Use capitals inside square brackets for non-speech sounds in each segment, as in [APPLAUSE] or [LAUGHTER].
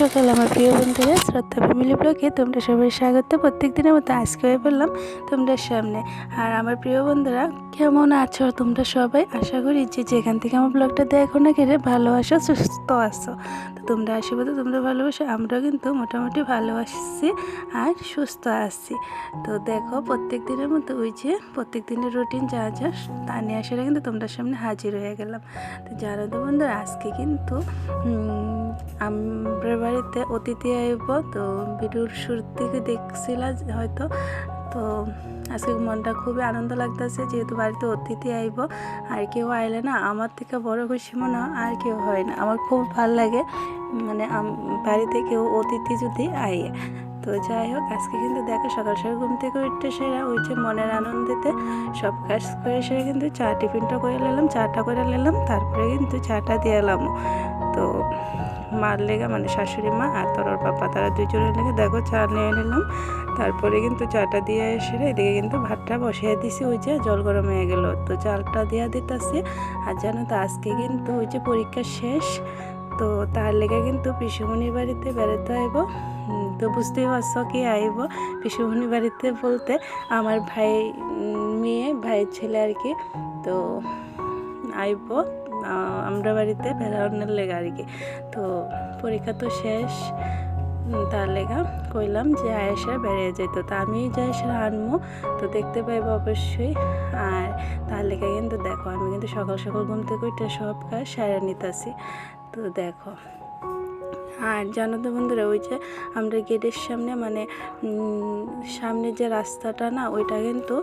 সকাল আমার প্রিয় বন্ধুরা, শ্রদ্ধা ফ্যামিলি ব্লগে তোমরা সবাই স্বাগত। প্রত্যেক দিনের মতো আজকে হয়ে বললাম, তোমরা সামনে। আর আমার প্রিয় বন্ধুরা, কেমন আছো তোমরা সবাই? আশা করি যে যেখান থেকে আমার ব্লগটা দেখো না কেড়ে ভালো আছো, সুস্থ আছো। তো তোমরা আশীর্বাদ তোমরা ভালোবাসো, আমরাও কিন্তু মোটামুটি ভালো আসছি আর সুস্থ আসছি তো দেখো প্রত্যেক দিনের মতো ওই যে প্রত্যেক দিনের রুটিন যা যা, তা নিয়ে আসলে কিন্তু তোমরা সামনে হাজির হয়ে গেলাম। তো জানো তো বন্ধুরা, আজকে কিন্তু আমরা বাড়িতে অতিথি আইব, তো ভিডিওর শুরুর থেকে দেখছিলা হয়তো। তো আজকে মনটা খুবই আনন্দ লাগতেছে যেহেতু বাড়িতে অতিথি আইব, আর কেউ আইলে না আমার থেকে বড় খুশি মনে হয়, আর কেউ হয় না। আমার খুব ভালো লাগে মানে বাড়িতে কেউ অতিথি যদি আইয়ে তো যাই হোক, আজকে কিন্তু দেখো সকাল সকাল ঘুম থেকে উঠতে সেরা, ওই যে মনের আনন্দেতে সব কাজ করে সেরে কিন্তু চা টিফিনটা করে নিলাম, চাটা করে নিলাম, তারপরে কিন্তু চাটা দিয়ে এলাম। তো মার লেগে মানে শাশুড়ি মা আর তোর পাপা তারা দুজনের লেগে দেখো চা নিয়ে নিলাম। তারপরে কিন্তু চাটা দিয়ে এসে এদিকে কিন্তু ভাতটা বসিয়ে দিছি, ওই যে জল গরম হয়ে গেল। তো চালটা দিয়া দিতেছি, আর জানো তো আজকে কিন্তু ওই যে পরীক্ষা শেষ, তো তার লেগে কিন্তু পিসুমনির বাড়িতে বেড়াতে আইব। তো বুঝতেই পারছ কি আইব পিসুমনির বাড়িতে বলতে। আমার ভাই মেয়ে, ভাইয়ের ছেলে আর কি, তো আইব। আমরা বাড়িতে বেড়ানোর লেগে আর কি। তো পরীক্ষা তো শেষ তার লেগা কইলাম যে আয়েসা বেরিয়ে যেত তা আমি যাই সে আনব তো দেখতে পাইব অবশ্যই। আর তার লেগে কিন্তু দেখো, আমি কিন্তু সকাল সকাল ঘুম থেকে উঠে সব কাজ সারা নিতেছি। তো দেখো। আর জানো তো বন্ধুরা, ওই যে আমরা গেটের সামনে মানে সামনে যে রাস্তাটা না, ওইটা কিন্তু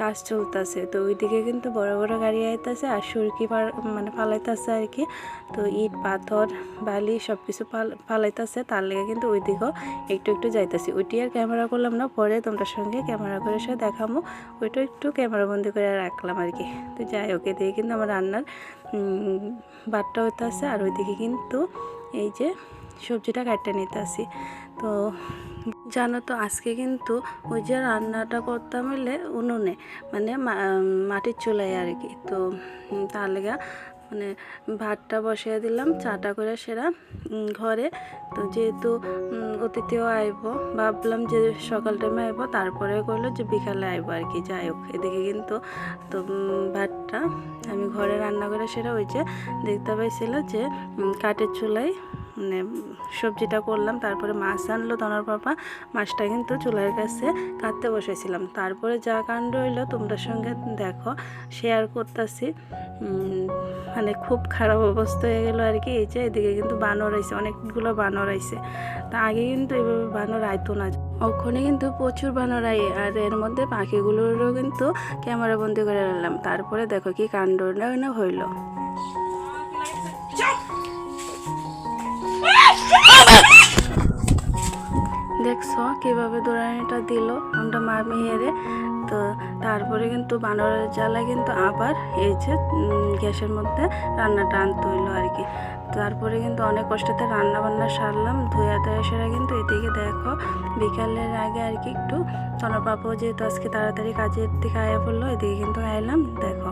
কাজ চলতেছে। তো ওইদিকে কিন্তু বড় বড় গাড়ি আইতাছে আর সুরকি মানে ফালাইতেছে আর কি তো ইট, পাথর, বালি সব কিছু ফালাইতেছে। তার লেগে কিন্তু ওইদিকেও একটু একটু যাইতেছি। ওইটি আর ক্যামেরা করলাম না, পরে তোমরা সঙ্গে ক্যামেরা করে সে দেখামো। ওইটা একটু ক্যামেরা বন্দি করে রাখলাম আর কি তো যাই হোক দিয়ে কিন্তু আমার রান্নার ভাতটা হইতেছে আর ওইদিকে কিন্তু এই যে সবজিটা কাটতে নিতে আসি তো জানো তো, আজকে কিন্তু ওই যে রান্নাটা করতাম হইলে উনুনে মানে মাটির চুলায় আর কি। তো তার লেগা মানে ভাতটা বসিয়ে দিলাম, চাটা করে সেরা ঘরে। তো যেহেতু অতিথিও আইব, ভাবলাম যে সকাল টাইমে আইব, তারপরে করল যে বিকালে আইব আর কি, যাই হোক। এদিকে কিন্তু তো ভাতটা আমি ঘরে রান্না করে সেরা ওই যে দেখতে পাইছিল যে কাঠের চুলায় মানে সবজিটা করলাম, তারপরে মাছ আনলো দনার পাপা, মাছটা কিন্তু চুলার কাছে কাটতে বসেছিলাম তারপরে যা কাণ্ড হইল, তোমরা সঙ্গে দেখো শেয়ার করতেছি। মানে খুব খারাপ অবস্থা হয়ে গেল আর কি, এই যে এদিকে কিন্তু বানর আইছে, অনেকগুলো বানর আইছে। তা আগে কিন্তু এভাবে বানর আইতো না। ওখানে কিন্তু প্রচুর বানর আই আর এর মধ্যে পাখিগুলোরও কিন্তু ক্যামেরা বন্দি করে নিলাম তারপরে দেখো কি কাণ্ড না হইল। দেখছ কীভাবে দৌড়ানিটা দিল? আমরা মা মেয়েরে তো তারপরে কিন্তু বানরের জ্বালা কিন্তু আবার এই যে গ্যাসের মধ্যে রান্নাটা আনতে হইল আর কি। তারপরে কিন্তু অনেক কষ্টতে রান্না বান্না সারলাম। ধুয়া ধুয়া সেরা কিন্তু এদিকে দেখো, বিকালের আগে আর কি একটু তনর পাপাও যেহেতু আজকে তাড়াতাড়ি কাজের দিকে আয়া পড়ল, এদিকে কিন্তু আইলাম। দেখো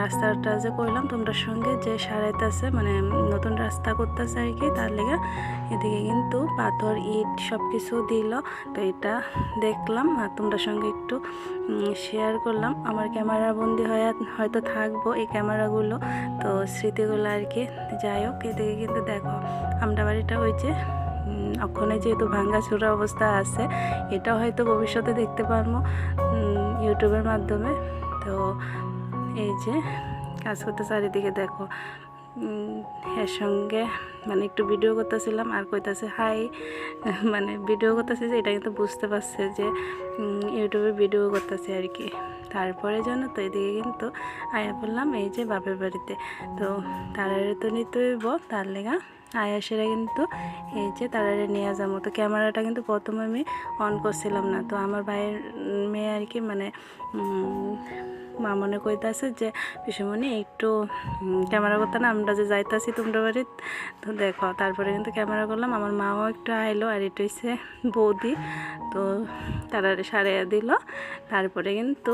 রাস্তাটা যে করলাম তোমরা সঙ্গে যে সারাইতেছে মানে নতুন রাস্তা করতেছে আর কি, তার লেগে এদিকে কিন্তু পাথর, ইট সব কিছু দিল। তো এটা দেখলাম আর তোমরা সঙ্গে একটু শেয়ার করলাম। আমার ক্যামেরা বন্দি হয়ে, হয়তো থাকব এই ক্যামেরাগুলো। তো স্মৃতিগুলো আর কি, যাই হোক, এদিকে কিন্তু দেখো, আমরা বাড়িটা ওই যে ওখানে যেহেতু ভাঙ্গাচোরা অবস্থা আছে এটা হয়তো ভবিষ্যতে দেখতে পারব ইউটিউবের মাধ্যমে। তো এই যে কাজ করতে চারিদিকে দেখো। এর সঙ্গে মানে একটু ভিডিও করতেছিলাম আর কইতাছে, হাই। [LAUGHS] মানে ভিডিও করতেছে যে এটা কিন্তু বুঝতে পারছে যে ইউটিউবে ভিডিও করতেছে আর কি। তারপরে যেন তো, এদিকে কিন্তু আয়া বললাম, এই যে বাপের বাড়িতে। তো তারারে তো নিতে হইব, তার লেগা আয়াসেরা কিন্তু এই যে তারারে নিয়ে যাব। তো ক্যামেরাটা কিন্তু প্রথমে আমি অন করছিলাম না। তো আমার ভাইয়ের মেয়ে আর কি মানে মা মনে কইতাছে যে, পিসুমণি, একটু ক্যামেরা করতে না, আমরা যে যাইতাছি তোমরা বাড়ির তো দেখো, তারপরে কিন্তু ক্যামেরা করলাম, আমার মাও একটু আইলো, আর এটা হচ্ছে বৌদি, তো তারা সারিয়ে দিল, তারপরে কিন্তু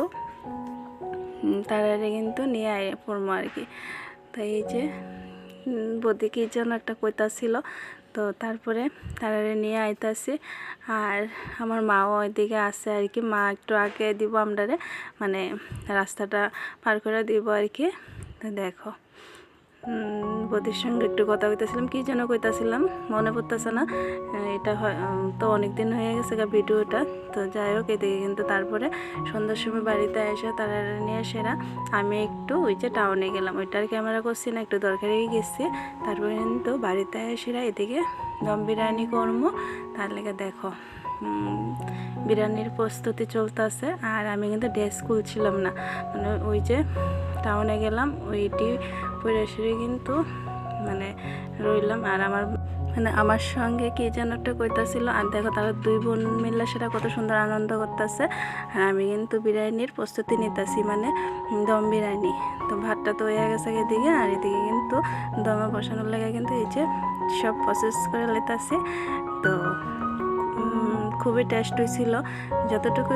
তারারে কিন্তু নিয়ে আয় পড়ব আর কি। তো এই যে বৌদি কি যেন একটা কইতা ছিল তো তারপরে তারা নিয়ে আইতাছি। আর আমার মাও ওইদিকে আছে আর কি মা একটু আগে দিব আমরারে মানে রাস্তাটা পার করে দিব আর কি দেখো। বদির সঙ্গে একটু কথা কইতেছিলাম, কি যেন কইতাছিলাম, মনে পড়তেছে না। এটা তো অনেক দিন হয়ে গেছে গা ভিডিওটা। তো যাই হোক, এদিকে কিন্তু তারপরে সন্ধ্যার সময় বাড়িতে এসে তারা নিয়ে সেরা। আমি একটু ওই যে টাউনে গেলাম, ওইটার ক্যামেরা করছি না, একটু দরকারে গেছি। তারপরে কিন্তু বাড়িতে এসেরা এদিকে দম বিরিয়ানি করব তার লেগে দেখো বিরিয়ানির প্রস্তুতি চলতেছে, আর আমি কিন্তু ড্রেস খুলছিলাম না। মানে ওই যে টাউনে গেলাম, ওইটি পরে কিন্তু মানে রইলাম। আর আমার মানে আমার সঙ্গে কে যেন একটা কইতাছিল, আর দেখো তারা দুই বোন মিললে সেটা কত সুন্দর আনন্দ করতেছে। আর আমি কিন্তু বিরিয়ানির প্রস্তুতি নিতেছি মানে দম বিরিয়ানি। তো ভাতটা তো হয়ে গেছে এদিকে, আর এদিকে কিন্তু দমে বসানোর লেগে কিন্তু এই যে সব প্রসেস করে লেতাছি তো খুবই টেস্ট হয়েছিল যতটুকু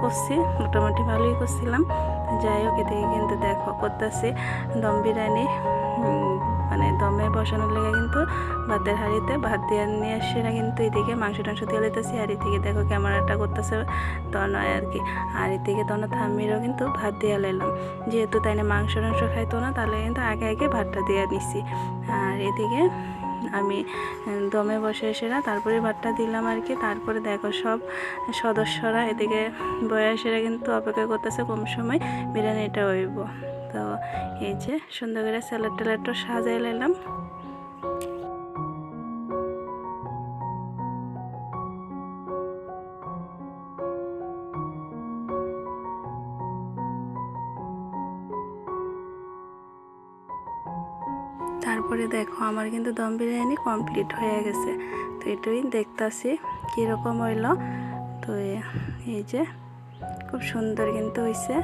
করছি, মোটামুটি ভালোই করছিলাম। যাই হোক, এদিকে কিন্তু দেখো করতেছি দম বিরিয়ানি মানে দমে বসানোর লেগে কিন্তু ভাতের হাঁড়িতে ভাত দিয়ে নিয়ে আসছে না, কিন্তু এদিকে মাংস টাংস দিয়ে লেতেছি আর এদিকে দেখো ক্যামেরাটা করতেছে তনয় আর কি। আর এদিকে তন থামিরও কিন্তু ভাত দিয়ে লাইলাম। যেহেতু তাই না মাংস টাংস খাইতো না, তাহলে কিন্তু আগে আগে ভাতটা দিয়ে নিছি। আর এদিকে আমি দমে বসে এসে না তারপরে ভাতটা দিলাম আর কি। তারপরে দেখো সব সদস্যরা এদিকে বয়সেরা কিন্তু অপেক্ষা করতেছে কম সময়, বিরিয়ানিটা হইব তো এই যে সুন্দর করে স্যালাড ট্যালাডটা সাজাই লাইলাম তারপরে দেখো আমার কিন্তু দম বিরিয়ানি কমপ্লিট হয়ে গেছে। তো এটাই দেখতাছি কীরকম হইল। তো এই যে খুব সুন্দর কিন্তু হয়েছে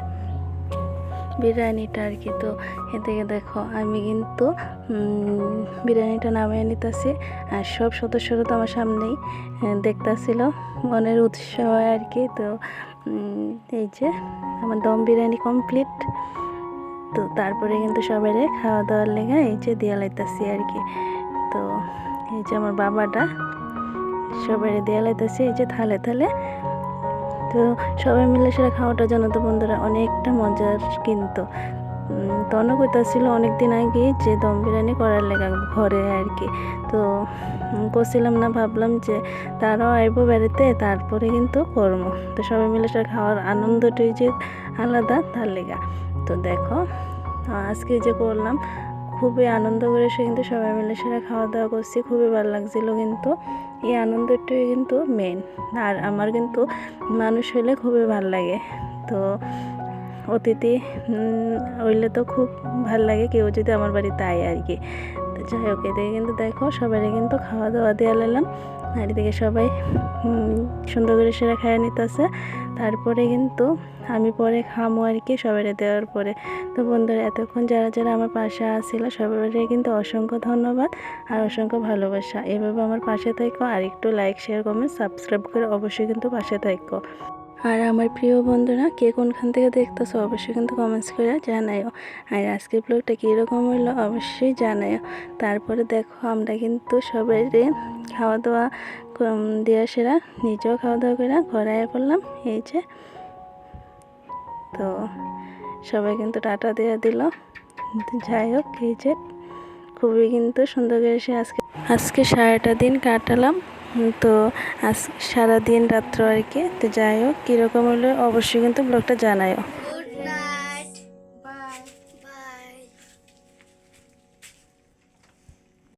বিরিয়ানিটা আর কি তো এদিকে দেখো আমি কিন্তু বিরিয়ানিটা নামিয়ে নিতেছি আর সব সদস্যরা তো আমার সামনেই দেখতাছিল মনের উৎসাহ আর কি তো এই যে আমার দম বিরিয়ানি কমপ্লিট তো তারপরে কিন্তু সবাই খাওয়া দাওয়ার লেগে এই যে দিয়া লাইতাছি আর কি। তো এই যে আমার বাবাটা সবাই দেয়া লাইতাছি এই যে থালে থালে। তো সবাই মিলে সেটা খাওয়াটা জানো তো বন্ধুরা অনেকটা মজার কিন্তু। তনও কইতাছিল অনেক দিন আগে যে দম বিরিয়ানি করার লেগা ঘরে আর কি। তো করছিলাম না, ভাবলাম যে তারাও আইবো বেড়াতে, তারপরে কিন্তু করব তো সবাই মিলে সেটা খাওয়ার আনন্দটাই যে আলাদা তার লেগা। তো দেখো, আজকে যে করলাম, খুবই আনন্দ করে সে কিন্তু সবাই মিলে সেটা খাওয়া দাওয়া করছি, খুবই ভালো লাগছিল কিন্তু। এই আনন্দটাই কিন্তু মেন আর আমার কিন্তু মানুষ হইলে খুবই ভালো লাগে। তো অতিথি হইলে তো খুব ভালো লাগে, কেউ যদি আমার বাড়িতে আয় আর কি। যাই হোক, এদিকে কিন্তু দেখো সবাই কিন্তু খাওয়া দাওয়া দেওয়া নিলাম আর এদিকে সবাই সুন্দর করে সেরা খাইয়ে নিতেছে। তারপরে কিন্তু আমি পরে খামো আর কি সবাই দেওয়ার পরে। তো বন্ধুরা, এতক্ষণ যারা যারা আমার পাশে আসছিল সবাই কিন্তু অসংখ্য ধন্যবাদ আর অসংখ্য ভালোবাসা। এভাবে আমার পাশে থাকো আর একটু লাইক শেয়ার কমেন্ট সাবস্ক্রাইব করে অবশ্যই কিন্তু পাশে থাকো। আর আমার প্রিয় বন্ধুরা, কে কোনখান থেকে দেখতেছো অবশ্যই কিন্তু কমেন্টস করে জানাইও আর আজকের ব্লগটা কীরকম হইল অবশ্যই জানাইও তারপরে দেখো, আমরা কিন্তু সবাই খাওয়া দাওয়া দেওয়া সেরা, নিজেও খাওয়া দাওয়া করে ঘরে পড়লাম, এই যে। তো সবাই কিন্তু টাটা দেওয়া দিল। যাই হোক, এই যে। খুবই কিন্তু সুন্দর করে সে আজকে আজকে সারাটা দিন কাটালাম। তো আজ সারাদিন রাত্র আর কি। তো যাই হোক, কীরকম হলো অবশ্যই কিন্তু ব্লগটা জানাইও